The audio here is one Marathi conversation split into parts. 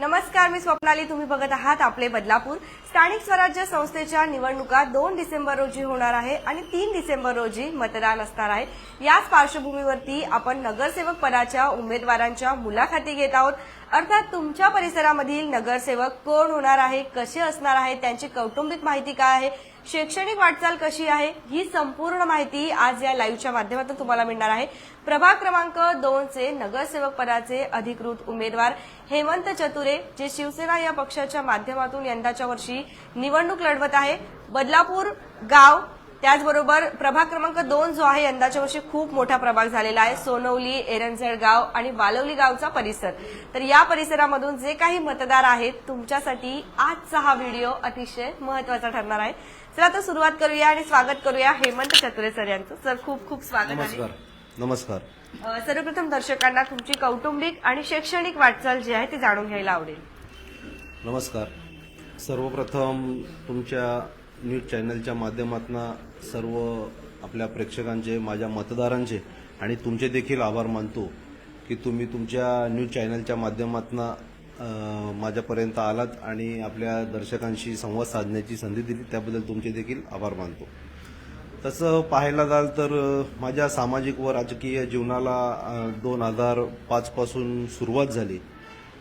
नमस्कार मी स्वप्नाली. तुम्ही बघत आहात आपले बदलापूर. स्थानिक स्वराज्य संस्थेच्या निवडणुका दोन डिसेंबर रोजी होणार आहे आणि तीन डिसेंबर रोजी मतदान असणार आहे. याच पार्श्वभूमीवरती आपण नगरसेवक पदाच्या उमेदवारांच्या मुलाखती घेत आहोत. अर्थात तुमच्या परिसरामधील नगरसेवक कोण होणार आहे कसे असणार आहे त्यांची कौटुंबिक माहिती काय आहे शैक्षणिक वाटचाल कशी आहे ही संपूर्ण माहिती आज या लाईव्हच्या माध्यमातून तुम्हाला मिळणार आहे. प्रभाग क्रमांक दोनचे नगरसेवक पदाचे अधिकृत उमेदवार हेमंत चतुरे जे शिवसेना या पक्षाच्या माध्यमातून यंदाच्या वर्षी निवडणूक लढवत आहे. बदलापूर गाव त्याचबरोबर प्रभाग क्रमांक दोन जो आहे यंदाच्या वर्षी खूप मोठा प्रभाग झालेला आहे. सोनवली एरंजळ गाव आणि वालवली गावचा परिसर. तर या परिसरामधून जे काही मतदार आहेत तुमच्यासाठी आजचा हा व्हिडिओ अतिशय महत्त्वाचा ठरणार आहे. चला तर सुरुवात करूया आणि स्वागत करूया हेमंत चतुरे सर यांचं. सर खूप खूप स्वागत आहे नमस्कार. नमस्कार. सर्वप्रथम दर्शकांना तुमची कौटुंबिक आणि शैक्षणिक वाटचाल जी आहे ती जाणून घ्यायला आवडेल. नमस्कार. सर्वप्रथम तुमच्या न्यूज चॅनलच्या माध्यमातून सर्व आपल्या प्रेक्षकांचे माझ्या मतदारांचे आणि तुमचे देखील आभार मानतो की तुम्ही तुमच्या न्यूज चॅनलच्या माध्यमातून माझ्यापर्यंत आलात आणि आपल्या दर्शकांशी संवाद साधण्याची संधी दिली त्याबद्दल तुमचे देखील आभार मानतो. तसं पाहायला जाल तर माझ्या सामाजिक व राजकीय जीवनाला दोन हजार पाचपासून सुरुवात झाली.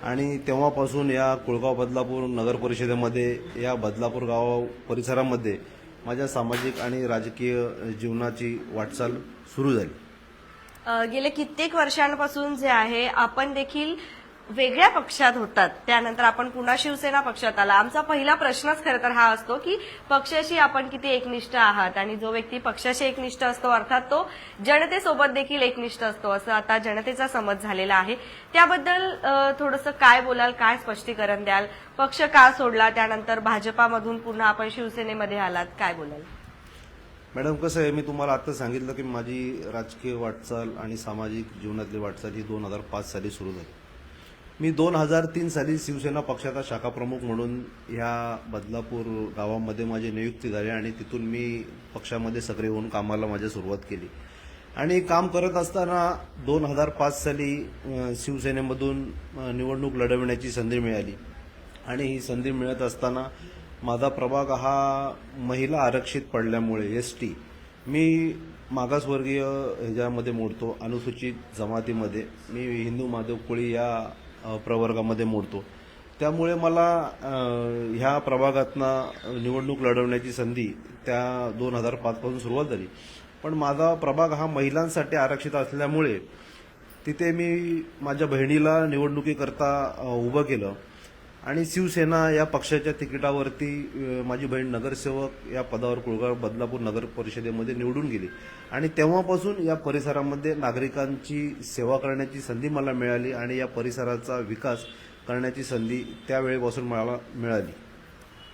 आणि तेव्हापासून या कुळगाव बदलापूर नगर परिषदेमध्ये या बदलापूर गाव परिसरामध्ये माझ्या सामाजिक आणि राजकीय जीवनाची वाटचाल सुरू झाली. गेले कित्येक वर्षांपासून जे आहे आपण देखील वेगळ्या पक्षात होतात. त्यानंतर आपण पुन्हा शिवसेना पक्षात आला. आमचा पहिला प्रश्नच खरं तर हा असतो की पक्षाशी आपण किती एकनिष्ठ आहात? आणि जो व्यक्ती पक्षाशी एकनिष्ठ असतो अर्थात तो जनतेसोबत देखील एकनिष्ठ असतो असं आता जनतेचा समज झालेला आहे. त्याबद्दल थोडंसं काय बोलाल? काय स्पष्टीकरण द्याल? पक्ष का सोडला? त्यानंतर भाजपामधून पुन्हा आपण शिवसेनेमध्ये आलात. काय बोलाल? मॅडम कसं आहे मी तुम्हाला आता सांगितलं की माझी राजकीय वाटचाल आणि सामाजिक जीवनातली वाटचाल ही दोन हजार पाच साली सुरू झाली. मी दोन हजार तीन साली शिवसेना पक्षाचा शाखाप्रमुख म्हणून ह्या बदलापूर गावामध्ये माझी नियुक्ती झाली आणि तिथून मी पक्षामध्ये सक्रिय होऊन कामाला माझी सुरुवात केली. आणि काम करत असताना दोन हजार पाच साली शिवसेनेमधून निवडणूक लढविण्याची संधी मिळाली. आणि ही संधी मिळत असताना माझा प्रभाग हा महिला आरक्षित पडल्यामुळे एस टी मी मागासवर्गीय ह्याच्यामध्ये मोडतो अनुसूचित जमातीमध्ये. मी हिंदू माधव कोळी या प्रवर्गामध्ये मोडतो. त्यामुळे मला ह्या प्रभागातनं निवडणूक लढवण्याची संधी त्या दोन हजार पाचपासून सुरुवात झाली. पण माझा प्रभाग हा महिलांसाठी आरक्षित असल्यामुळे तिथे मी माझ्या बहिणीला निवडणुकीकरता उभं केलं. आणि शिवसेना या पक्षाच्या तिकिटावरती माझी बहीण नगरसेवक या पदावर कुळगाव बदलापूर नगर परिषदेमध्ये निवडून गेली. आणि तेव्हापासून या परिसरामध्ये नागरिकांची सेवा करण्याची संधी मला मिळाली आणि या परिसराचा विकास करण्याची संधी त्यावेळेपासून मला मिळाली.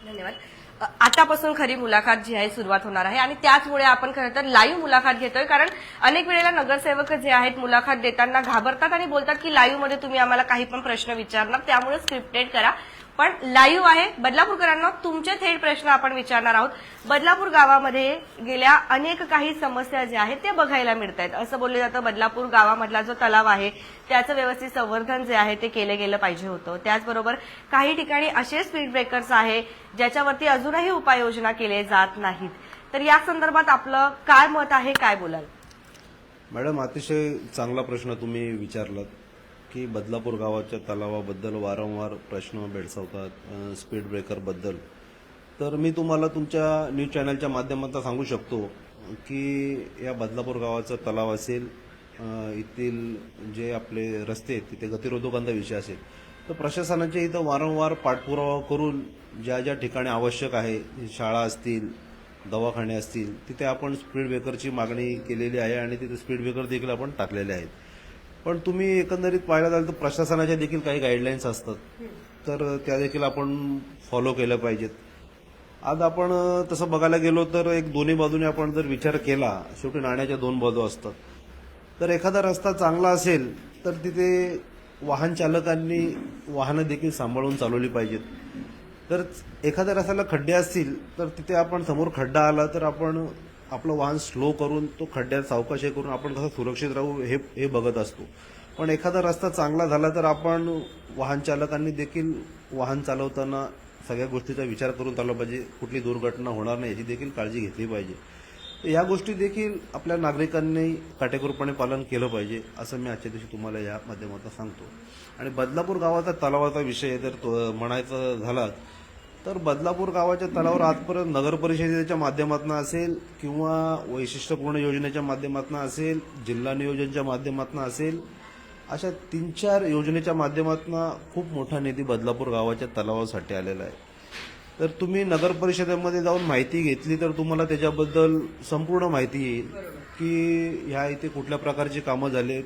धन्यवाद. आतापासून खरी मुलाखत जी आहे सुरुवात होणार आहे. आणि त्याचमुळे आपण खरं तर लाईव्ह मुलाखत घेतोय. कारण अनेक वेळेला नगरसेवक जे आहेत मुलाखत देताना घाबरतात आणि बोलतात की लाईव्हमध्ये तुम्ही आम्हाला काही पण प्रश्न विचारणार त्यामुळे स्क्रिप्टेड करा. पण लाईव्ह आहे. बदलापूरकरांना तुमचे थेट प्रश्न आपण विचारणार आहोत. बदलापूर गावामध्ये गेल्या अनेक काही समस्या ज्या आहेत त्या बघायला मिळत आहेत असं बोललं जातं बदलापूर गावामधला जो तलाव आहे त्याचं व्यवस्थित संवर्धन जे आहे ते केलं गेलं पाहिजे होतं. त्याचबरोबर काही ठिकाणी असे स्पीड ब्रेकर्स आहे ज्याच्यावरती अजूनही उपाययोजना केले जात नाहीत. तर या संदर्भात आपलं काय मत आहे काय बोलाल? मॅडम अतिशय चांगला प्रश्न तुम्ही विचारलात. की बदलापूर गावाच्या तलावाबद्दल वारंवार प्रश्न भेडसावतात स्पीड ब्रेकरबद्दल तर मी तुम्हाला तुमच्या न्यूज चॅनलच्या माध्यमातून सांगू शकतो की या बदलापूर गावाचा तलाव असेल येथील जे आपले रस्ते आहेत तिथे गतिरोधकांचा विषय असेल तर प्रशासनाच्या इथं वारंवार पाठपुरावा करून ज्या ज्या ठिकाणी आवश्यक आहे शाळा असतील दवाखाने असतील तिथे आपण स्पीड ब्रेकरची मागणी केलेली आहे आणि तिथे स्पीड ब्रेकर देखील आपण टाकलेले आहेत. पण तुम्ही एकंदरीत पाहायला जाल तर प्रशासनाच्या देखील काही गाईडलाईन्स असतात. तर त्या देखील आपण फॉलो केल्या पाहिजेत. आज आपण तसं बघायला गेलो तर एक दोन्ही बाजूने आपण जर विचार केला शेवटी नाण्याच्या दोन बाजू असतात. तर एखादा रस्ता चांगला असेल तर तिथे वाहन चालकांनी वाहनं देखील सांभाळून चालवली पाहिजेत. तर एखाद्या रस्त्याला खड्डे असतील तर तिथे आपण समोर खड्डा आला तर आपण आपलं वाहन स्लो करून तो खड्ड्यात सावकाशी करून आपण कसं सुरक्षित राहू हे हे बघत असतो. पण एखादा रस्ता चांगला झाला तर आपण वाहन चालकांनी देखील वाहन चालवताना सगळ्या गोष्टीचा विचार करून चालला पाहिजे. कुठली दुर्घटना होणार नाही याची देखील काळजी घेतली पाहिजे. तर या गोष्टी देखील आपल्या नागरिकांनी काटेकोरपणे पालन केलं पाहिजे असं मी आजच्या दिवशी तुम्हाला या माध्यमातून सांगतो. आणि बदलापूर गावाचा तलावाचा विषय जर तो म्हणायचा झाला तर बदलापूर गावाच्या तलावावर आजपर्यंत नगर परिषदेच्या माध्यमातून असेल किंवा वैशिष्ट्यपूर्ण योजनेच्या माध्यमातून असेल जिल्हा नियोजनच्या माध्यमातून असेल अशा तीन चार योजनेच्या माध्यमातून खूप मोठा निधी बदलापूर गावाच्या तलावासाठी आलेला आहे. तर तुम्ही नगर परिषदेमध्ये जाऊन माहिती घेतली तर तुम्हाला त्याच्याबद्दल संपूर्ण माहिती येईल की ह्या इथे कुठल्या प्रकारची कामं झालेत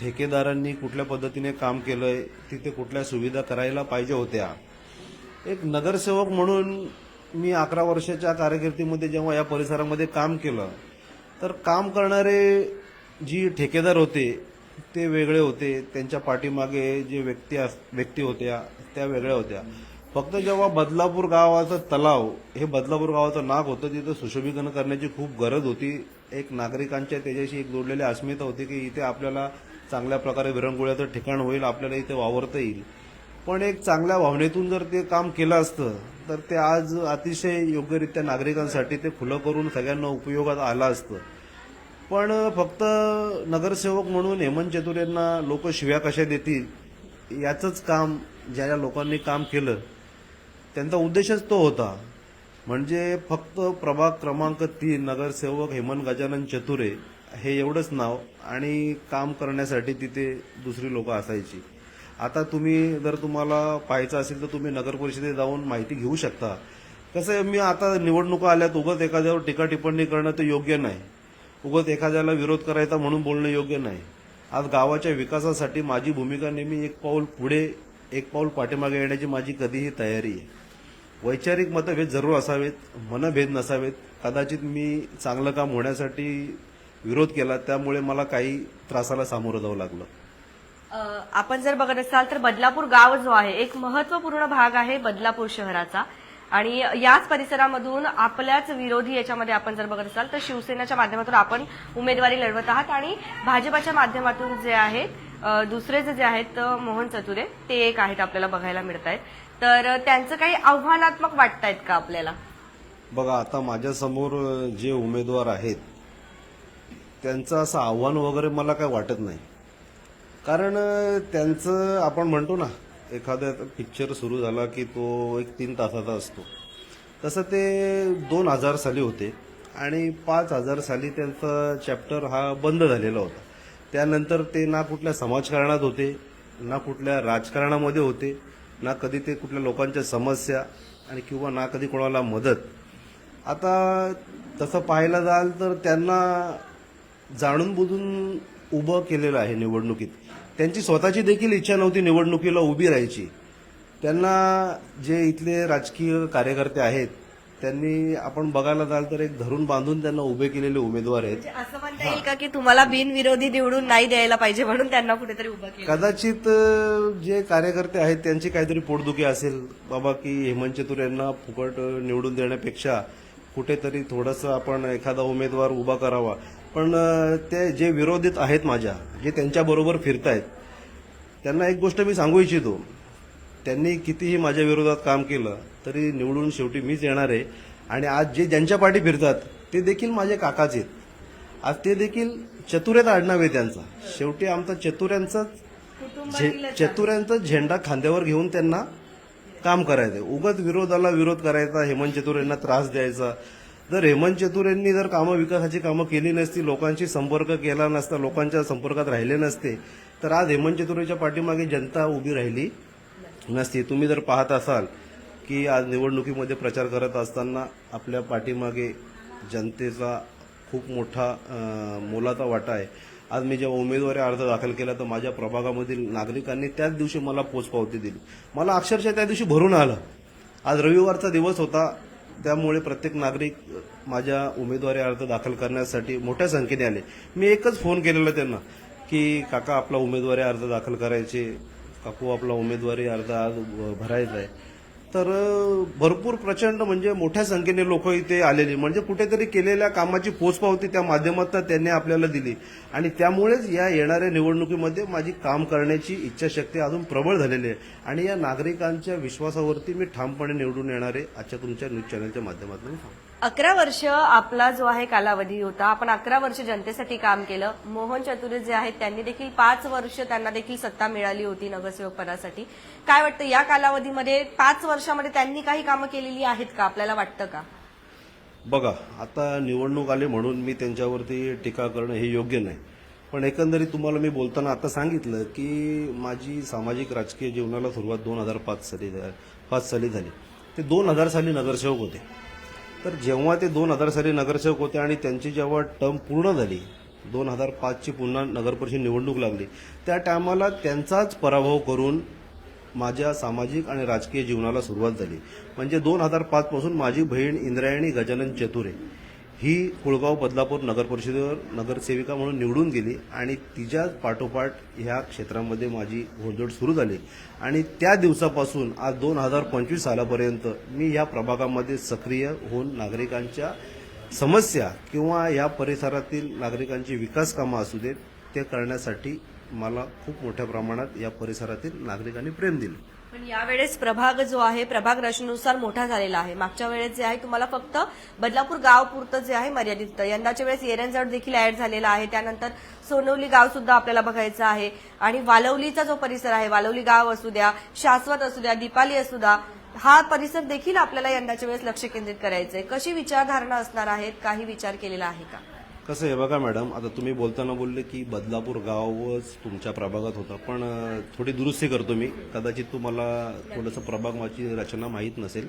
ठेकेदारांनी कुठल्या पद्धतीने काम केलंय तिथे कुठल्या सुविधा करायला पाहिजे होत्या. एक नगरसेवक म्हणून मी अकरा वर्षाच्या कारकिर्दीमध्ये जेव्हा या परिसरामध्ये काम केलं तर काम करणारे जी ठेकेदार होते ते वेगळे होते. त्यांच्या पाठीमागे जे व्यक्ती अस- व्यक्ती होत्या त्या वेगळ्या होत्या. फक्त जेव्हा बदलापूर गावाचं तलाव हे बदलापूर गावाचं नाक होतं तिथं सुशोभीकरण करण्याची खूप गरज होती. एक नागरिकांच्या त्याच्याशी एक जोडलेली अस्मिता होती की इथे आपल्याला चांगल्या प्रकारे विरंगुळ्याचं ठिकाण होईल आपल्याला इथे वावरता येईल. पण एक चांगल्या भावनेतून जर ते काम केलं असतं तर ते आज अतिशय योग्यरित्या नागरिकांसाठी ते खुलं करून सगळ्यांना उपयोगात आलं असतं. पण फक्त नगरसेवक म्हणून हेमंत चतुर यांना लोक शिव्या कशा देतील याचंच काम ज्या ज्या लोकांनी काम केलं त्यांचा उद्देशच तो होता. म्हणजे फक्त प्रभाग क्रमांक तीन नगरसेवक हेमंत गजानन चतुरे हे एवढंच नाव आणि काम करण्यासाठी तिथे दुसरी लोक असायची. आता तुम्ही जर तुम्हाला पाहायचं असेल तर तुम्ही नगर परिषदेत जाऊन माहिती घेऊ शकता. कसं आहे मी आता निवडणुका आल्यात उगत एखाद्यावर टीका टिप्पणी करणं ते योग्य नाही. उगत एखाद्याला विरोध करायचा म्हणून बोलणं योग्य नाही. आज गावाच्या विकासासाठी माझी भूमिका नेहमी एक पाऊल पुढे एक पाऊल पाठीमागे येण्याची माझी कधीही तयारी आहे. वैचारिक मतभेद जरूर असावेत मनभेद नसावेत. कदाचित मी चांगलं काम होण्यासाठी विरोध केला त्यामुळे मला काही त्रासाला सामोरं जावं लागलं. आपण जर बघत असाल तर बदलापूर गाव जो आहे एक महत्त्वपूर्ण भाग आहे बदलापूर शहराचा. आणि याच परिसरामधून आपल्याच विरोधी याच्यामध्ये आपण जर बघत असाल तर शिवसेनेच्या माध्यमातून आपण उमेदवारी लढवत आहात आणि भाजपाच्या माध्यमातून जे आहेत दुसरे जे जे आहेत मोहन चतुरे ते एक आहेत आपल्याला बघायला मिळत आहेत तर त्यांचं काही आव्हानात्मक वाटतायत का आपल्याला? बघा आता माझ्यासमोर जे उमेदवार आहेत त्यांचं असं आव्हान वगैरे मला काय वाटत नाही. कारण त्यांचं आपण म्हणतो ना एखादा पिक्चर सुरू झाला की तो एक तीन तासाचा असतो. तसं ते दोन हजार साली होते आणि पाच हजार साली त्यांचा चॅप्टर हा बंद झालेला होता. त्यानंतर ते ना कुठल्या समाजकारणात होते ना कुठल्या राजकारणामध्ये होते ना कधी ते कुठल्या लोकांच्या समस्या आणि किंवा ना कधी कोणाला मदत. आता तसं पाहायला जाल तर त्यांना जाणून बुजून उभं केलेलं आहे निवडणुकीत. त्यांची स्वतःची देखील इच्छा नव्हती निवडणुकीला उभी राहायची. त्यांना जे इथले राजकीय कार्यकर्ते आहेत त्यांनी आपण बघायला जाल तर एक धरून बांधून त्यांना उभे केलेले उमेदवार आहेत. म्हणजे असं म्हणता येईल का की तुम्हाला बिनविरोधी निवडून नाही द्यायला पाहिजे म्हणून त्यांना कुठेतरी उभं केलं? कदाचित जे कार्यकर्ते आहेत त्यांची काहीतरी पोटदुखी असेल. बाबा की हेमंत चतुर यांना फुकट निवडून देण्यापेक्षा कुठेतरी थोडंसं आपण एखादा उमेदवार उभा करावा. पण ते जे विरोधित आहेत माझ्या जे त्यांच्याबरोबर फिरतायत त्यांना एक गोष्ट मी सांगू इच्छितो. त्यांनी कितीही माझ्या विरोधात काम केलं तरी निवडून शेवटी मीच येणार आहे. आणि आज जे ज्यांच्या पाठी फिरतात ते देखील माझे काकाच आहेत. आज ते देखील चतुर्यात आडनाव आहे त्यांचा. शेवटी आमचा चतुर्यांचाच झे- चतुर्यांचा झेंडा खांद्यावर घेऊन त्यांना काम करायचंय. उगत विरोधाला विरोध करायचा हेमंत चतुर यांना त्रास द्यायचा जर हेमंत चतुर यांनी जर कामं विकासाची कामं केली नसती लोकांशी संपर्क केला नसता लोकांच्या संपर्कात राहिले नसते तर आज हेमंत चतुर्वेच्या पाठीमागे जनता उभी राहिली नसती. तुम्ही जर पाहत असाल की आज निवडणुकीमध्ये प्रचार करत असताना आपल्या पाठीमागे जनतेचा खूप मोठा मोलाचा वाटा आहे. आज मी जेव्हा उमेदवारी अर्ज दाखल केला तर माझ्या प्रभागामधील नागरिकांनी त्याच दिवशी मला पोचपावती दिली. मला अक्षरशः त्या दिवशी भरून आलं. आज रविवारचा दिवस होता. त्यामुळे प्रत्येक नागरिक माझ्या उमेदवारी अर्ज दाखल करण्यासाठी मोठ्या संख्येने आले. मी एकच फोन केलेला त्यांना की काका आपला उमेदवारी अर्ज दाखल करायचे काकू आपला उमेदवारी अर्ज आज भरायचा आहे. तर भरपूर प्रचंड म्हणजे मोठ्या संख्येने लोक इथे आलेली. म्हणजे कुठेतरी केलेल्या कामाची पोचपावती त्या माध्यमातून त्यांनी आपल्याला दिली. आणि त्यामुळेच या येणाऱ्या निवडणुकीमध्ये माझी काम करण्याची इच्छाशक्ती अजून प्रबळ झालेली आहे. आणि या नागरिकांच्या विश्वासावरती मी ठामपणे निवडून येणार आहे आजच्या तुमच्या न्यूज चॅनलच्या माध्यमातून सांगतो. अकरा वर्ष आपला जो आहे कालावधी होता आपण अकरा वर्ष जनतेसाठी काम केलं. मोहन चतुरे जे आहेत त्यांनी देखील पाच वर्ष त्यांना देखील सत्ता मिळाली होती नगरसेवक पदासाठी काय वाटतं या कालावधीमध्ये पाच वर्षामध्ये त्यांनी काही कामं केलेली आहेत का? आपल्याला वाटतं का? बघा आता निवडणूक आली म्हणून मी त्यांच्यावरती टीका करणं हे योग्य नाही. पण एकंदरीत तुम्हाला मी बोलताना आता सांगितलं की माझी सामाजिक राजकीय जीवनाला सुरुवात दोन हजार पाच साली पाच साली झाली. ते दोन हजार साली नगरसेवक होते. तर जेव्हा ते दोन हजार साली नगरसेवक होते आणि त्यांची जेव्हा टर्म पूर्ण झाली दोन हजार पाचची पुन्हा नगरपरिषद निवडणूक लागली त्या टायमाला त्यांचाच पराभव करून माझ्या सामाजिक आणि राजकीय जीवनाला सुरुवात झाली. म्हणजे दोन हजार पाचपासून माझी बहीण इंद्रायणी गजानन चतुरे ही कुळगाव बदलापूर नगर परिषदेवर नगरसेविका म्हणून निवडून गेली आणि तिच्याच पाठोपाठ ह्या क्षेत्रामध्ये माझी घोडदोड सुरू झाली. आणि त्या दिवसापासून आज दोन हजार पंचवीस सालापर्यंत मी या प्रभागामध्ये सक्रिय होऊन नागरिकांच्या समस्या किंवा या परिसरातील नागरिकांची विकास कामं असू देत ते करण्यासाठी मला खूप मोठ्या प्रमाणात या परिसरातील नागरिकांनी प्रेम दिलं. पण यावेळेस प्रभाग जो आहे प्रभाग रचनेनुसार मोठा झालेला आहे. मागच्या वेळेस जे आहे तुम्हाला फक्त बदलापूर गाव पुरतं जे आहे मर्यादित. होतं. यंदाच्या वेळेस एरंजड देखील ऍड झालेला आहे. त्यानंतर सोनवली गाव सुद्धा आपल्याला बघायचं आहे. आणि वालवलीचा जो परिसर आहे वालवली गाव असू द्या शाश्वत असू द्या दीपाली असू द्या हा परिसर देखील आपल्याला यंदाच्या वेळेस लक्ष केंद्रित करायचंय. कशी विचारधारणा असणार आहेत? काही विचार केलेला आहे का? कसं आहे बघा मॅडम आता तुम्ही बोलताना बोलले की बदलापूर गावच तुमच्या प्रभागात होता पण थोडी दुरुस्ती करतो मी. कदाचित तुम्हाला थोडंसं प्रभाग माझी रचना माहीत नसेल.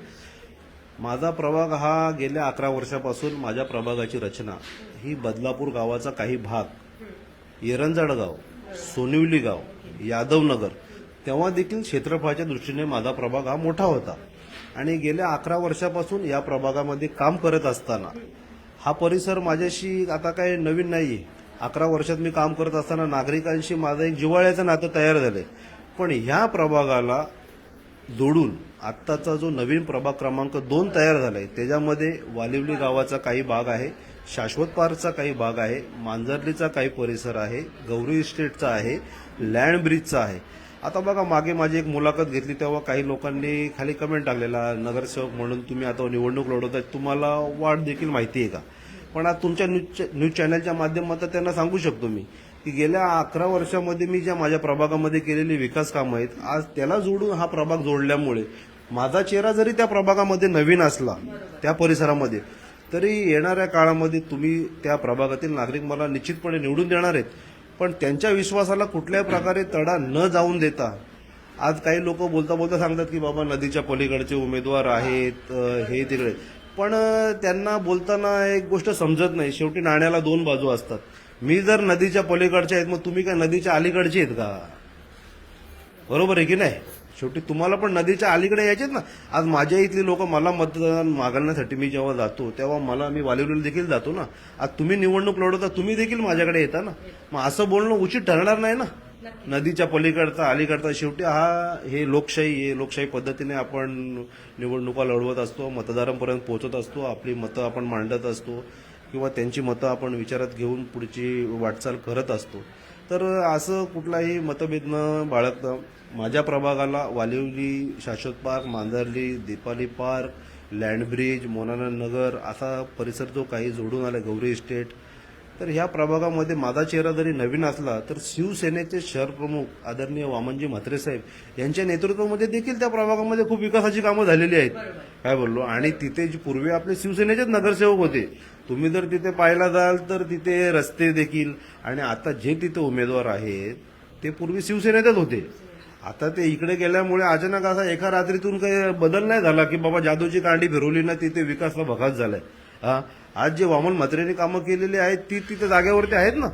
माझा प्रभाग हा गेल्या अकरा वर्षापासून माझ्या प्रभागाची रचना. ही बदलापूर गावाचा काही भाग एरंजाड गाव सोनिवली गाव यादवनगर तेव्हा देखील क्षेत्रफळाच्या दृष्टीने माझा प्रभाग हा मोठा होता. आणि गेल्या अकरा वर्षापासून या प्रभागामध्ये काम करत असताना हा परिसर माझ्याशी आता काही नवीन नाहीये. अकरा वर्षात मी काम करत असताना नागरिकांशी माझं एक जिव्हाळ्याचं नातं तयार झालंय. पण ह्या प्रभागाला जोडून आत्ताचा जो नवीन प्रभाग क्रमांक दोन तयार झालाय त्याच्यामध्ये वालिवली गावाचा काही भाग आहे शाश्वत पार्कचा काही भाग आहे मांजर्लीचा काही परिसर आहे गौरी इस्टेटचा आहे लँड ब्रिजचा आहे. आता बघा मागे माझी एक मुलाखत घेतली तेव्हा काही लोकांनी खाली कमेंट टाकलेला नगरसेवक म्हणून तुम्ही आता निवडणूक लढवताय तुम्हाला वाढ देखील माहिती आहे का? पण आज तुमच्या न्यूज न्यूज चॅनलच्या माध्यमातून त्यांना सांगू शकतो मी की गेल्या अकरा वर्षामध्ये मी ज्या माझ्या प्रभागामध्ये केलेली विकास कामं आहेत आज त्याला जोडून हा प्रभाग जोडल्यामुळे माझा चेहरा जरी त्या प्रभागामध्ये नवीन असला त्या परिसरामध्ये तरी येणाऱ्या काळामध्ये तुम्ही त्या प्रभागातील नागरिक मला निश्चितपणे निवडून देणार आहेत. पण त्यांच्या विश्वासाला कुठल्याही प्रकारे तडा न जाऊन देता आज काही लोक बोलता बोलता सांगतात की बाबा नदीच्या पलीकडचे उमेदवार आहेत हे तिकडे. पण त्यांना बोलताना एक गोष्ट समजत नाही. शेवटी नाण्याला दोन बाजू असतात. मी जर नदीच्या पलीकडचे आहेत मग तुम्ही काय नदीच्या अलीकडचे आहेत का? बरोबर आहे की नाही? शेवटी तुम्हाला पण नदीच्या अलीकडे यायचेत ना. आज माझ्या इथली लोक मला मतदान मागण्यासाठी मी जेव्हा जातो तेव्हा मला मी वालिवलीला देखील जातो ना. आज तुम्ही निवडणूक लढवता तुम्ही देखील माझ्याकडे येता ना. मग असं बोलणं उचित ठरणार नाही ना. नदीच्या पलीकडचा अलीकडचा शेवटी हा हे लोकशाही आहे लोकशाही पद्धतीने आपण निवडणुका लढवत असतो मतदारांपर्यंत पोहोचत असतो आपली मतं आपण मांडत असतो किंवा त्यांची मतं आपण विचारात घेऊन पुढची वाटचाल करत असतो. तर असं कुठलाही मतभेद न बाळगता माझ्या प्रभागाला Valivali Shashwat park Manjarli Deepali park landbridge Monanand Nagar असा परिसर जो काही जोडून आला गौरी इस्टेट. तर ह्या प्रभागामध्ये माझा चेहरा जरी नवीन असला तर शिवसेनेचे शहर प्रमुख आदरणीय वामनजी म्हात्रे साहेब यांच्या नेतृत्वामध्ये देखील त्या प्रभागामध्ये खूप विकासाची कामं झालेली आहेत. काय बोललो? आणि तिथे जी पूर्वी आपले शिवसेनेचेच नगरसेवक होते. तुम्ही जर तिथे पाहायला जाल तर तिथे रस्ते देखील. आणि आता जे तिथे उमेदवार आहेत ते पूर्वी शिवसेनेतच होते. आता ते इकडे गेल्यामुळे अचानक असा एका रात्रीतून काही बदल नाही झाला की बाबा जादूची कांडी फिरवली ना तिथे विकासला भगात झालाय. हा? आज जे वामन म्हात्रेने कामं केलेली आहेत ती तिथे जागेवरती आहेत ना?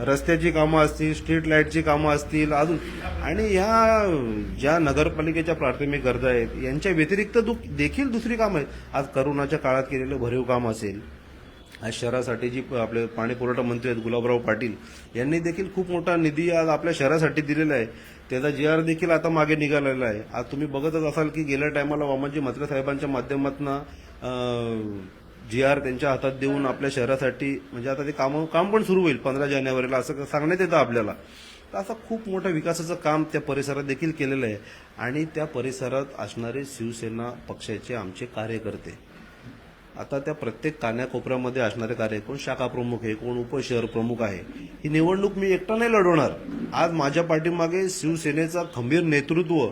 रस्त्याची कामं असतील स्ट्रीट लाईटची कामं असतील अजून. आणि ह्या ज्या नगरपालिकेच्या प्राथमिक गरजा आहेत यांच्या व्यतिरिक्त देखील दुसरी कामं आहेत. आज करोनाच्या काळात केलेलं भरीव काम असेल आज शहरासाठी जी प- आपले पाणीपुरवठा मंत्री आहेत गुलाबराव पाटील यांनी देखील खूप मोठा निधी आज आपल्या शहरासाठी दिलेला आहे. त्याचा जी आर देखील आता मागे निघालेला आहे. आज तुम्ही बघतच असाल की गेल्या टायमाला वामनजी म्हात्रे साहेबांच्या माध्यमातून जी आर त्यांच्या हातात देऊन आपल्या शहरासाठी म्हणजे आता ते काम काम पण सुरू होईल पंधरा जानेवारीला असं सांगण्यात येतं आपल्याला. तर असं खूप मोठं विकासाचं काम त्या परिसरात देखील केलेलं आहे. आणि त्या परिसरात असणारे शिवसेना पक्षाचे आमचे कार्यकर्ते आता त्या प्रत्येक कान्याकोपऱ्यामध्ये असणारे कार्य कोण? शाखा प्रमुख आहे कोण उपशहर प्रमुख आहे. ही निवडणूक मी एकटा नाही लढवणार. आज माझ्या पाठीमागे शिवसेनेचा खंबीर नेतृत्व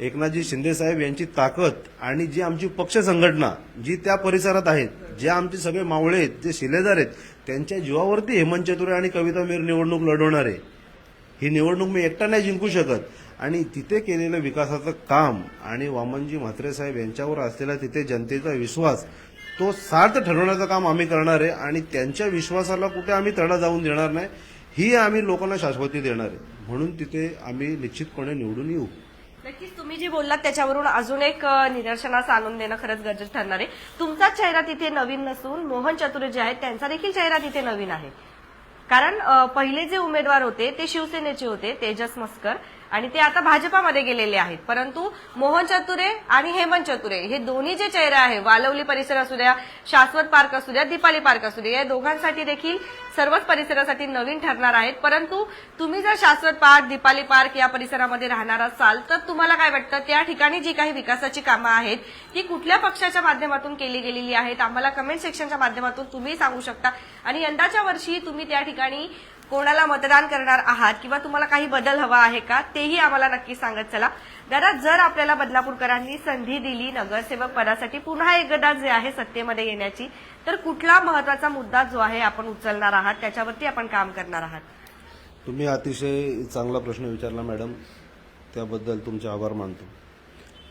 एकनाथजी शिंदे साहेब यांची ताकद आणि जी आमची पक्ष संघटना जी त्या परिसरात आहेत जे आमचे सगळे मावळे आहेत जे शिलेदार आहेत त्यांच्या जीवावरती हेमंत चतुरे आणि कविता मीर निवडणूक लढवणार आहे. ही निवडणूक मी एकटा नाही जिंकू शकत. आणि तिथे केलेलं विकासाचं काम आणि वामनजी म्हात्रे साहेब यांच्यावर असलेला तिथे जनतेचा विश्वास तो सार्थ ठरवण्याचं काम आम्ही करणार आहे आणि त्यांच्या विश्वासाला कुठे आम्ही तडा जाऊन देणार नाही ही आम्ही लोकांना शाश्वती देणार आहे. म्हणून तिथे आम्ही निश्चितपणे निवडून येऊ. नक्कीच तुम्ही जे बोललात त्याच्यावरून अजून एक निदर्शनास आणून देणं खरंच गरजेचं ठरणार आहे. तुमचा चेहरा तिथे नवीन नसून मोहन चतुर्वे जे आहेत त्यांचा देखील चेहरा तिथे नवीन आहे. कारण पहिले जे उमेदवार होते ते शिवसेनेचे होते तेजस मस्कर. आणि ते आता भाजपामध्ये गेलेले आहेत. परंतु मोहन चतुरे आणि हेमंत चतुरे हे दोन्ही जे चेहरे आहे वालवली परिसर असू द्या शाश्वत पार्क असू द्या दीपाली पार्क असू द्या या दोघांसाठी देखील सर्वच परिसरासाठी नवीन ठरणार आहेत. परंतु तुम्ही जर शाश्वत पार्क दीपाली पार्क या परिसरामध्ये राहणार असाल तर तुम्हाला काय वाटतं? त्या ठिकाणी जी काही विकासाची कामं आहेत ती कुठल्या पक्षाच्या माध्यमातून केली गेलेली आहेत? आम्हाला कमेंट सेक्शनच्या माध्यमातून तुम्ही सांगू शकता. आणि यंदाच्या वर्षी तुम्ही त्या ठिकाणी कोणाला मतदान करणार आहात किंवा तुम्हाला काही बदल हवा आहे का तेही आम्हाला नक्की सांगत चला. दादा जर आपल्याला बदलापूरकरांनी संधी दिली नगरसेवक पदासाठी पुन्हा एकदा जे आहे सत्तेमध्ये येण्याची तर कुठला महत्त्वाचा मुद्दा जो आहे आपण उचलणार आहात त्याच्यावरती आपण काम करणार आहात? तुम्ही अतिशय चांगला प्रश्न विचारला मॅडम. त्याबद्दल तुमचे आभार मानतो.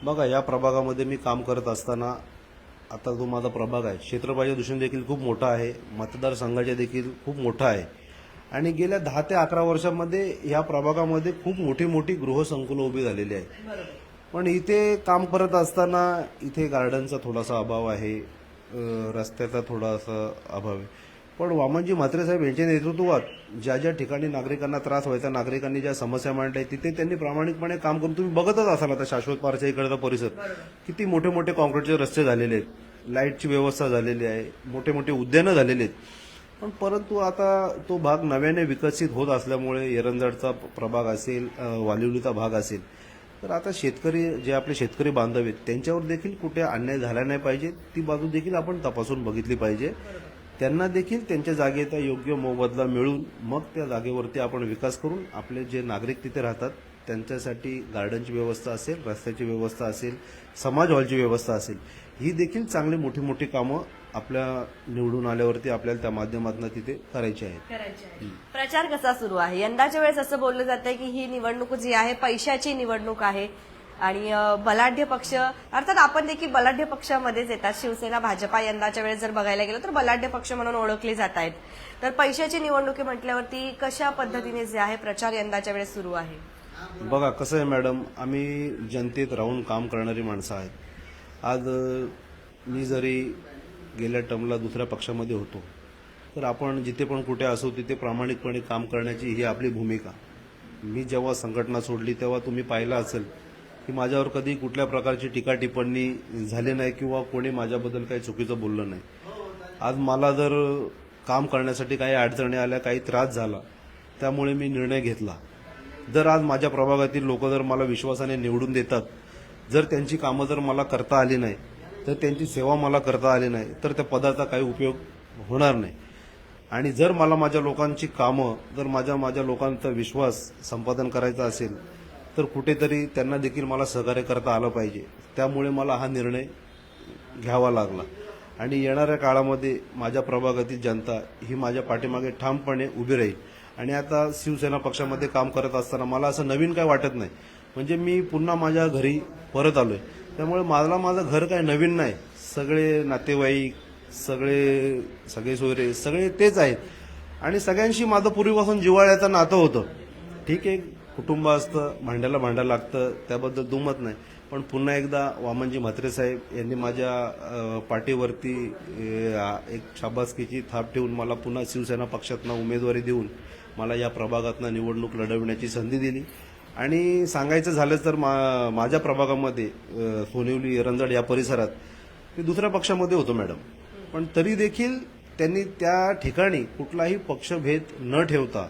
बघा या प्रभागामध्ये मी काम करत असताना आता जो माझा प्रभाग आहे क्षेत्रफळाच्या दृष्टीने देखील खूप मोठा आहे. मतदारसंघाच्या देखील खूप मोठा आहे. आणि गेल्या दहा ते अकरा वर्षांमध्ये या प्रभागामध्ये खूप मोठी मोठी गृहसंकुलं उभी झालेली आहेत. पण इथे काम करत असताना इथे गार्डनचा थोडासा अभाव आहे रस्त्याचा थोडासा अभाव आहे. पण वामनजी म्हात्रे साहेब यांच्या नेतृत्वात ज्या ज्या ठिकाणी नागरिकांना त्रास व्हायचा नागरिकांनी ज्या समस्या मांडल्या तिथे त्यांनी प्रामाणिकपणे काम करून तुम्ही बघतच असाल आता शाश्वत पारच्या इकडचा परिसर. किती मोठे मोठे कॉन्क्रीटचे रस्ते झालेले आहेत लाईटची व्यवस्था झालेली आहे मोठे मोठे उद्यानं झालेली आहेत. पण परंतु आता तो भाग नव्याने विकसित होत असल्यामुळे एरंजडचा प्रभाग असेल वालिवलीचा भाग असेल तर आता शेतकरी जे आपले शेतकरी बांधव आहेत त्यांच्यावर देखील कुठे अन्याय झाला नाही पाहिजे ती बाजू देखील आपण तपासून बघितली पाहिजे. त्यांना देखील त्यांच्या जागेचा योग्य मोबदला मिळून मग त्या जागेवरती आपण विकास करून आपले जे नागरिक तिथे राहतात त्यांच्यासाठी गार्डनची व्यवस्था असेल रस्त्याची व्यवस्था असेल समाज हॉलची व्यवस्था असेल ही देखील चांगली मोठी मोठी कामं आपल्या निवडून आल्यावरती आपल्याला त्या माध्यमातून तिथे करायची आहेत. प्रचार कसा सुरू आहे? यंदाच्या वेळेस असं बोललं जातंय की ही निवडणूक जी आहे पैशाची निवडणूक आहे. आणि बलाढ्य पक्ष अर्थात आपण देखील बलाढ्य पक्षामध्येच येतात. शिवसेना भाजपा यंदाच्या वेळेस जर बघायला गेलो तर बलाढ्य पक्ष म्हणून ओळखले जात आहेत. तर पैशाची निवडणुकी म्हटल्यावरती कशा पद्धतीने जे आहे प्रचार यंदाच्या वेळेस सुरू आहे? बघा कसं आहे मॅडम आम्ही जनतेत राहून काम करणारी माणसं आहेत. आज मी जरी गेल्या टर्मला दुसऱ्या पक्षामध्ये होतो तर आपण जिथे पण कुठे असू तिथे प्रामाणिकपणे काम करण्याची ही आपली भूमिका. मी जेव्हा संघटना सोडली तेव्हा तुम्ही पाहिलं असेल की माझ्यावर कधी कुठल्या प्रकारची टीका टिप्पणी झाली नाही किंवा कोणी माझ्याबद्दल काही चुकीचं बोललं नाही. आज मला जर काम करण्यासाठी काही अडचणी आल्या काही त्रास झाला त्यामुळे मी निर्णय घेतला. जर आज माझ्या प्रभागातील लोक जर मला विश्वासाने निवडून देतात जर त्यांची कामं जर मला करता आली नाही तर त्यांची सेवा मला करता आली नाही तर त्या पदाचा काही उपयोग होणार नाही. आणि जर मला माझ्या लोकांची कामं जर माझ्या माझ्या लोकांचा विश्वास संपादन करायचा असेल तर कुठेतरी त्यांना देखील मला सहकार्य करता आलं पाहिजे. त्यामुळे मला हा निर्णय घ्यावा लागला. आणि येणाऱ्या काळामध्ये माझ्या प्रभागातील जनता ही माझ्या पाठीमागे ठामपणे उभी राहील. आणि आता शिवसेना पक्षामध्ये काम करत असताना मला असं नवीन काय वाटत नाही. म्हणजे मी पुन्हा माझ्या घरी परत आलोय. त्यामुळे मला माझं घर काय नवीन नाही. सगळे नातेवाईक सगळे सगळे सोयरे सगळे तेच आहेत. आणि सगळ्यांशी माझं पूर्वीपासून जिव्हाळ्याचं नातं होतं. ठीक आहे कुटुंब असतं भांड्याला भांडा लागतं त्याबद्दल दुमत नाही. पण पुन्हा एकदा वामनजी म्हात्रे साहेब यांनी माझ्या पाठीवरती एक शाबासकीची थाप ठेवून मला पुन्हा शिवसेना पक्षातनं उमेदवारी देऊन मला या प्रभागातनं निवडणूक लढविण्याची संधी दिली. आणि सांगायचं झालं तर मा माझ्या प्रभागामध्ये सोनिवली रंजड या परिसरात मी दुसऱ्या पक्षामध्ये होतो मॅडम. पण तरी देखील त्यांनी त्या ठिकाणी कुठलाही पक्षभेद न ठेवता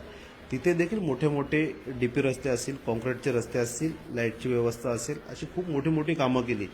तिथे देखील मोठे मोठे डीपी रस्ते असतील कॉन्क्रीटचे रस्ते असतील लाईटची व्यवस्था असेल अशी खूप मोठी मोठी कामं केली.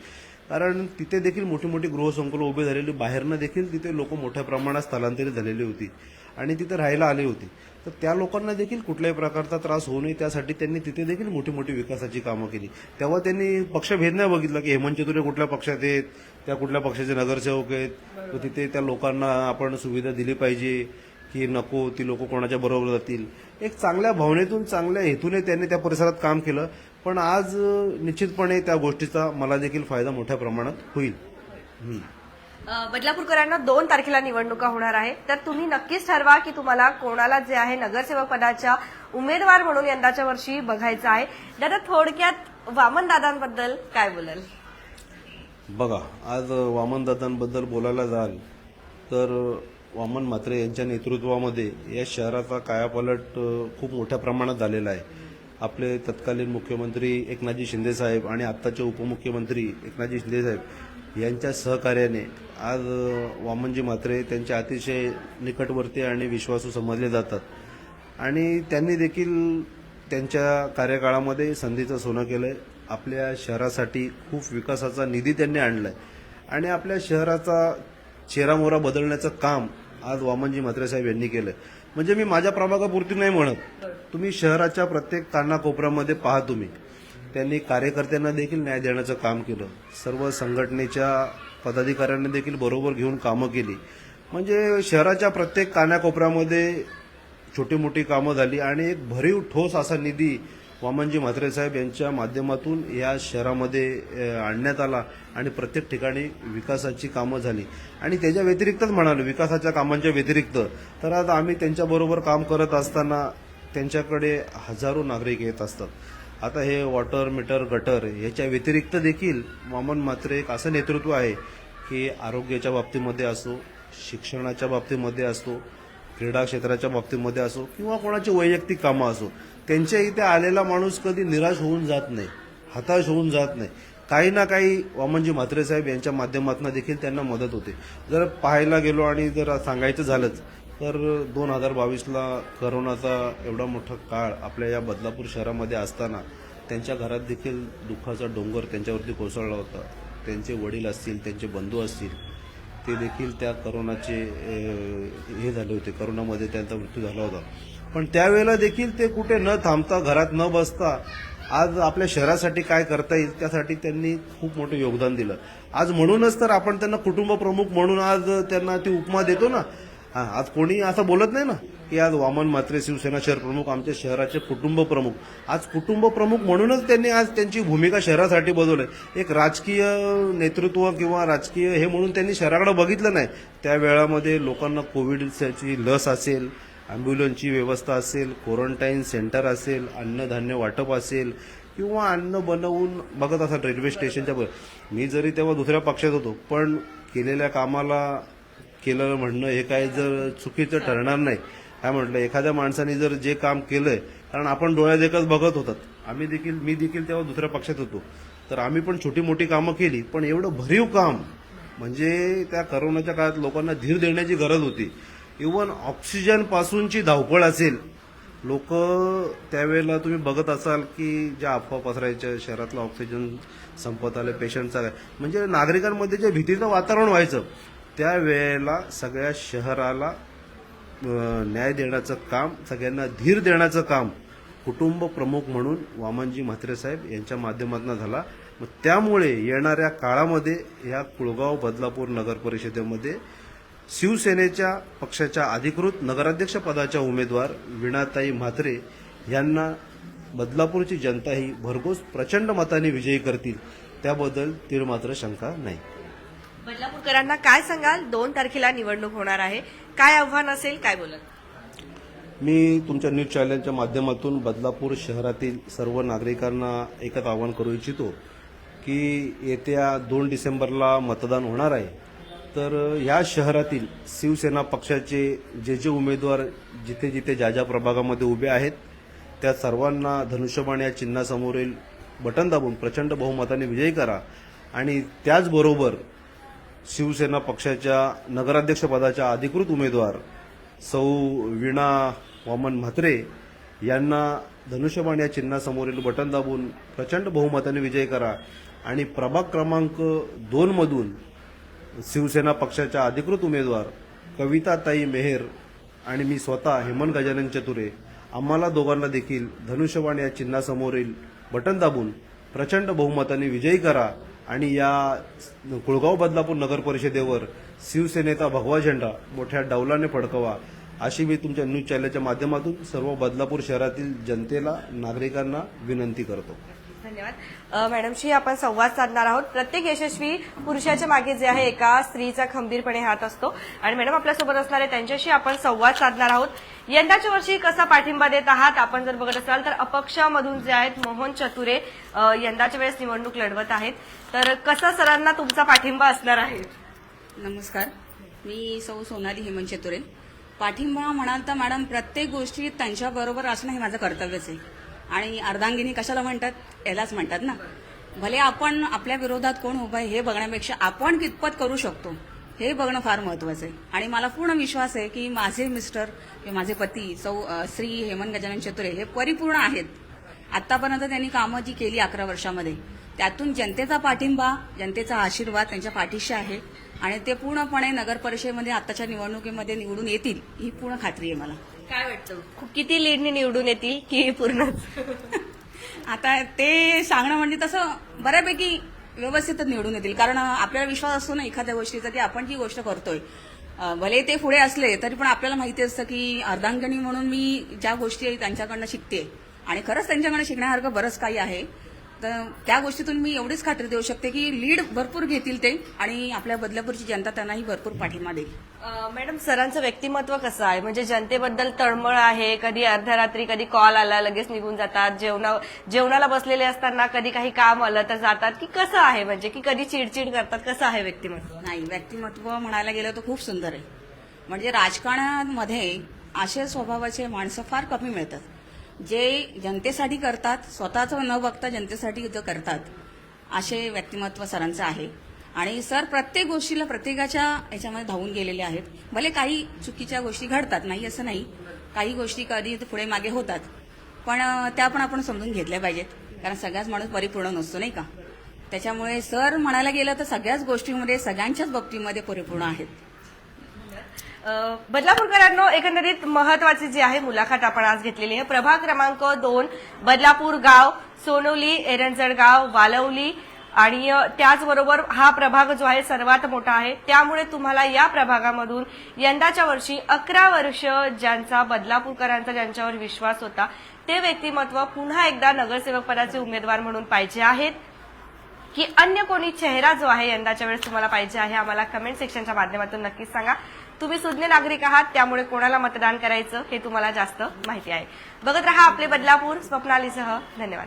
कारण तिथे देखील मोठी मोठी गृहसंकुलं उभी झालेली बाहेरनं देखील तिथे लोक मोठ्या प्रमाणात स्थलांतरित झालेली होती आणि तिथे राहायला आली होती. तर त्या लोकांना देखील कुठल्याही प्रकारचा त्रास होऊ नये. त्यासाठी त्यांनी तिथे देखील मोठी मोठी विकासाची कामं केली. तेव्हा त्यांनी पक्षभेद नाही बघितला की हेमंत चतुरे कुठल्या पक्षात आहेत त्या कुठल्या पक्षाचे नगरसेवक आहेत. तर तिथे त्या लोकांना आपण सुविधा दिली पाहिजे की नको ती लोक कोणाच्या बरोबर जातील. एक चांगल्या भावनेतून चांगल्या हेतूने त्यांनी त्या परिसरात काम केलं. पण आज निश्चितपणे त्या गोष्टीचा मला देखील फायदा मोठ्या प्रमाणात होईल. हम्म. बदलापूरकरांना दोन तारखेला निवडणुका होणार आहे तर तुम्ही नक्कीच ठरवा की तुम्हाला कोणाला जे आहे नगरसेवक पदाच्या उमेदवार म्हणून यंदाच्या वर्षी बघायचं आहे. दादा थोडक्यात वामन दादांबद्दल काय बोलाल? बघा आज वामनदादांबद्दल बोलायला जाल तर वामन म्हात्रे यांच्या नेतृत्वामध्ये या शहराचा कायापालट खूप मोठ्या प्रमाणात झालेला आहे. आपले तत्कालीन मुख्यमंत्री एकनाथजी शिंदेसाहेब आणि आत्ताचे उपमुख्यमंत्री एकनाथजी शिंदेसाहेब यांच्या सहकार्याने आज वामनजी म्हात्रे त्यांच्या अतिशय निकटवर्ती आणि विश्वासू समजले जातात. आणि त्यांनी देखील त्यांच्या कार्यकाळामध्ये संधीचं सोनं केलं आहे आपल्या शहरासाठी खूप विकासाचा निधी त्यांनी आणलाय. आणि आपल्या शहराचा चेहरामोहरा बदलण्याचं काम आज वामनजी म्हात्रे साहेब यांनी केलंय. म्हणजे मी माझ्या प्रभागापुरती नाही म्हणत. तुम्ही शहराच्या प्रत्येक कानाकोपऱ्यामध्ये पाहा तुम्ही. त्यांनी कार्यकर्त्यांना देखील न्याय देण्याचं काम केलं. सर्व संघटनेच्या पदाधिकाऱ्यांनी देखील बरोबर घेऊन कामं केली. म्हणजे शहराच्या प्रत्येक कानाकोपऱ्यामध्ये छोटी मोठी कामं झाली आणि एक भरीव ठोस असा निधी वामनजी म्हात्रे साहेब यांच्या माध्यमातून या शहरामध्ये आणण्यात आला आणि प्रत्येक ठिकाणी विकासाची कामं झाली. आणि त्याच्या व्यतिरिक्तच म्हणालो विकासाच्या कामांच्या व्यतिरिक्त. तर आज आम्ही त्यांच्याबरोबर काम करत असताना त्यांच्याकडे हजारो नागरिक येत असतात. आता हे वॉटर मीटर गटर याच्या व्यतिरिक्त देखील वामन मात्रे एक असं नेतृत्व आहे की आरोग्याच्या बाबतीमध्ये असो शिक्षणाच्या बाबतीमध्ये असो क्रीडा क्षेत्राच्या बाबतीमध्ये असो किंवा कोणाची वैयक्तिक कामं असो त्यांच्या इथे आलेला माणूस कधी निराश होऊन जात नाही हताश होऊन जात नाही. काही ना काही वामनजी म्हात्रे साहेब यांच्या माध्यमातून देखील त्यांना मदत होते. जर पाहायला गेलो आणि जर सांगायचं झालंच तर दोन हजार बावीसला करोनाचा एवढा मोठा काळ आपल्या या बदलापूर शहरामध्ये असताना त्यांच्या घरात देखील दुःखाचा डोंगर त्यांच्यावरती कोसळला होता. त्यांचे वडील असतील त्यांचे बंधू असतील ते देखील त्या करोनाचे हे झाले होते. करोनामध्ये त्यांचा मृत्यू झाला होता. पण त्यावेळेला देखील ते कुठे न थांबता घरात न बसता आज आपल्या शहरासाठी काय करता येईल त्यासाठी त्यांनी खूप मोठं योगदान दिलं. आज म्हणूनच तर आपण त्यांना कुटुंब प्रमुख म्हणून आज त्यांना ती उपमा देतो ना हां आज कोणी असं बोलत नाही ना की आज वामन म्हात्रे शिवसेना शहर प्रमुख आमच्या शहराचे कुटुंब प्रमुख. आज कुटुंब प्रमुख म्हणूनच त्यांनी आज त्यांची भूमिका शहरासाठी बदलली एक राजकीय नेतृत्व किंवा राजकीय हे म्हणून त्यांनी शहराकडे बघितलं नाही. त्या वेळामध्ये लोकांना कोविडची लस असेल अँब्युलन्सची व्यवस्था असेल क्वारंटाईन सेंटर असेल अन्नधान्य वाटप असेल किंवा अन्न बनवून बघत असाल रेल्वे स्टेशनच्या मी जरी तेव्हा दुसऱ्या पक्षात होतो पण केलेल्या कामाला केलं म्हणणं हे काय जर चुकीचं ठरणार नाही. काय म्हटलं एखाद्या माणसाने जर जे काम केलंय कारण आपण डोळ्यात एकच बघत होतात. आम्ही देखील मी देखील तेव्हा दुसऱ्या पक्षात होतो. तर आम्ही पण छोटी मोठी कामं केली पण एवढं भरीव काम म्हणजे त्या करोनाच्या काळात लोकांना धीर देण्याची गरज होती. इवन ऑक्सिजन पासूनची धावपळ असेल लोक त्यावेळेला तुम्ही बघत असाल की ज्या अफवा पसरायच्या शहरातलं ऑक्सिजन संपत आलं पेशंटचा काय म्हणजे नागरिकांमध्ये जे भीतीचं वातावरण व्हायचं त्यावेळेला सगळ्या शहराला न्याय देण्याचं काम सगळ्यांना धीर देण्याचं काम कुटुंब प्रमुख म्हणून वामनजी म्हात्रे साहेब यांच्या माध्यमातून झाला. मग त्यामुळे येणाऱ्या काळामध्ये या कुळगाव बदलापूर नगर परिषदेमध्ये शिवसेनेच्या पक्षाच्या अधिकृत नगराध्यक्ष पदाच्या उमेदवार विणाताई म्हात्रे यांना बदलापूरची जनता ही भरघोस प्रचंड मताने विजयी करतील. त्याबद्दल तीळ मात्र शंका नाही. बदलापूरकरांना काय सांगाल? दोन तारखेला निवडणूक होणार आहे. काय आव्हान असेल? काय बोलत मी तुमच्या न्यूज चॅनलच्या माध्यमातून बदलापूर शहरातील सर्व नागरिकांना एकच आवाहन करू इच्छितो की येत्या दोन डिसेंबरला मतदान होणार आहे. तर या शहरातील शिवसेना पक्षाचे जे जे उमेदवार जिथे जिथे ज्या ज्या प्रभागामध्ये उभे आहेत त्या सर्वांना धनुष्यबाण या चिन्हासमोरील बटन दाबून प्रचंड बहुमताने विजयी करा. आणि त्याचबरोबर शिवसेना पक्षाच्या नगराध्यक्षपदाच्या अधिकृत उमेदवार सौ वीणा वामन म्हात्रे यांना धनुष्यबाण या चिन्हासमोरील बटन दाबून प्रचंड बहुमताने विजय करा आणि प्रभाग क्रमांक दोनमधून शिवसेना पक्षाच्या अधिकृत उमेदवार कविताताई मेहेर आणि मी स्वतः हेमंत गजानन चतुरे आम्हाला दोघांना देखील धनुष्यबाण या चिन्हासमोरील बटन दाबून प्रचंड बहुमताने विजयी करा. आणि या कुळगाव बदलापूर नगर परिषदेवर शिवसेनेचा भगवा झेंडा मोठ्या डौलाने फडकवा अशी मी तुमच्या न्यूज चॅनलच्या माध्यमातून सर्व बदलापूर शहरातील जनतेला नागरिकांना विनंती करतो. धन्यवाद. मॅडमशी आपण संवाद साधणार आहोत. प्रत्येक यशस्वी पुरुषाच्या मागे जे आहे एका स्त्रीचा खंबीरपणे हात असतो. आणि मॅडम आपल्यासोबत असणारे त्यांच्याशी आपण संवाद साधणार आहोत. यंदाच्या वर्षी कसा पाठिंबा देत आहात? आपण जर बघत असाल तर अपक्षामधून जे आहेत मोहन चतुरे यंदाच्या वेळेस निवडणूक लढवत आहेत. तर कसा सरांना तुमचा पाठिंबा असणार आहे? नमस्कार. मी सौ सोनाली हेमंत चतुरे. पाठिंबा म्हणाल तर मॅडम प्रत्येक गोष्टीत त्यांच्याबरोबर असणं हे माझं कर्तव्यच आहे. आणि अर्धांगिनी कशाला म्हणतात? यालाच म्हणतात ना. भले आपण आपल्या विरोधात कोण उभं आहे हे बघण्यापेक्षा आपण कितपत करू शकतो हे बघणं फार महत्वाचं आहे. आणि मला पूर्ण विश्वास आहे की माझे मिस्टर माझे पती सौ श्री हेमंत गजानन चतुरे हे परिपूर्ण आहेत. आतापर्यंत त्यांनी कामं जी केली अकरा वर्षामध्ये त्यातून जनतेचा पाठिंबा जनतेचा आशीर्वाद त्यांच्या पाठीशी आहे. आणि ते पूर्णपणे नगर परिषदेमध्ये आताच्या निवडणुकीमध्ये निवडून येतील ही पूर्ण खात्री आहे मला. काय वाटतं? खूप किती लीडने निवडून येतील की पूर्णच? आता ते सांगणं म्हणजे तसं बऱ्यापैकी व्यवस्थितच निवडून येतील. कारण आपल्याला विश्वास असतो ना एखाद्या गोष्टीचा की आपण जी गोष्ट करतोय. भले ते पुढे असले तरी पण आपल्याला माहिती असतं की अर्धांगणी म्हणून मी ज्या गोष्टी त्यांच्याकडनं शिकते आणि खरंच त्यांच्याकडनं शिकण्यासारखं बरंच काही आहे. तर त्या गोष्टीतून मी एवढीच खात्री देऊ शकते की लीड भरपूर घेतील ते आणि आपल्या बदलापूरची जनता त्यांनाही भरपूर पाठिंबा देईल. मॅडम सरांचं व्यक्तिमत्व कसं आहे? म्हणजे जनतेबद्दल तळमळ आहे कधी अर्ध्या रात्री कधी कॉल आला लगेच निघून जातात जेवणा जेवणाला बसलेले असताना कधी काही काम आलं तर जातात? की कसं आहे म्हणजे? की कधी चिडचिड करतात? कसं आहे व्यक्तिमत्व? नाही व्यक्तिमत्व म्हणायला गेलं तर खूप सुंदर आहे. म्हणजे राजकारणामध्ये असे स्वभावाचे माणसं फार कमी मिळतात. जे जनतेसाठी करतात स्वतःचं न बघता जनतेसाठी युद्ध करतात असे व्यक्तिमत्व सरांचं आहे. आणि सर प्रत्येक गोष्टीला प्रत्येकाच्या याच्यामध्ये धावून गेलेले आहेत. भले काही चुकीच्या गोष्टी घडतात नाही असं नाही. काही गोष्टी कधी पुढे मागे होतात. पण त्या पण आपण समजून घेतल्या पाहिजेत. कारण सगळ्याच माणूस परिपूर्ण नसतो नाही का? त्याच्यामुळे सर म्हणायला गेलं तर सगळ्याच गोष्टीमध्ये सगळ्यांच्याच बाबतीमध्ये परिपूर्ण आहेत. बदलापूरकरांनो एकंदरीत महत्वाची जी आहे मुलाखत आपण आज घेतलेली आहे. प्रभाग क्रमांक दोन बदलापूर गाव सोनवली एरंजळगाव वालवली. आणि त्याचबरोबर हा प्रभाग जो आहे सर्वात मोठा आहे. त्यामुळे तुम्हाला या प्रभागामधून यंदाच्या वर्षी अकरा वर्ष ज्यांचा बदलापूरकरांचा ज्यांच्यावर विश्वास होता ते व्यक्तिमत्व पुन्हा एकदा नगरसेवक पदाचे उमेदवार म्हणून पाहिजे आहेत. की अन्य कोणी चेहरा जो आहे यंदाच्या वेळेस तुम्हाला पाहिजे आहे आम्हाला कमेंट सेक्शनच्या माध्यमातून नक्कीच सांगा. तुम्ही सुज्ञ नागरिक आहात त्यामुळे कोणाला मतदान करायचं हे तुम्हाला जास्त माहिती आहे. बघत रहा आपले बदलापूर स्वप्नालीसह. धन्यवाद.